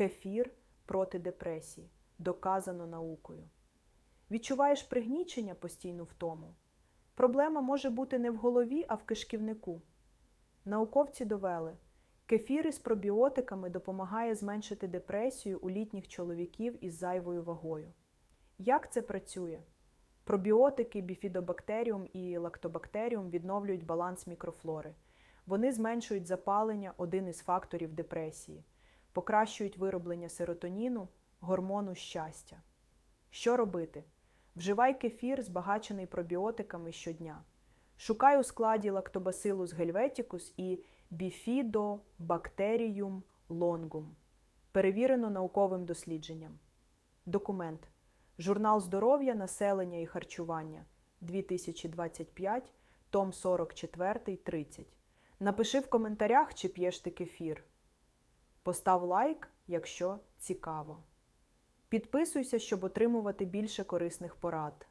Кефір проти депресії. Доказано наукою. Відчуваєш пригнічення постійну втому. Проблема може бути не в голові, а в кишківнику. Науковці довели, кефір із пробіотиками допомагає зменшити депресію у літніх чоловіків із зайвою вагою. Як це працює? Пробіотики, біфідобактеріум і лактобактеріум відновлюють баланс мікрофлори. Вони зменшують запалення, один із факторів депресії, покращують вироблення серотоніну, гормону щастя. Що робити? Вживай кефір, збагачений пробіотиками щодня. Шукай у складі лактобацилус гельветікус і біфідобактеріум лонгум. Перевірено науковим дослідженням. Документ. Журнал здоров'я, населення і харчування 2025, том 44, 30. Напиши в коментарях, чи п'єш ти кефір. Постав лайк, якщо цікаво. Підписуйся, щоб отримувати більше корисних порад.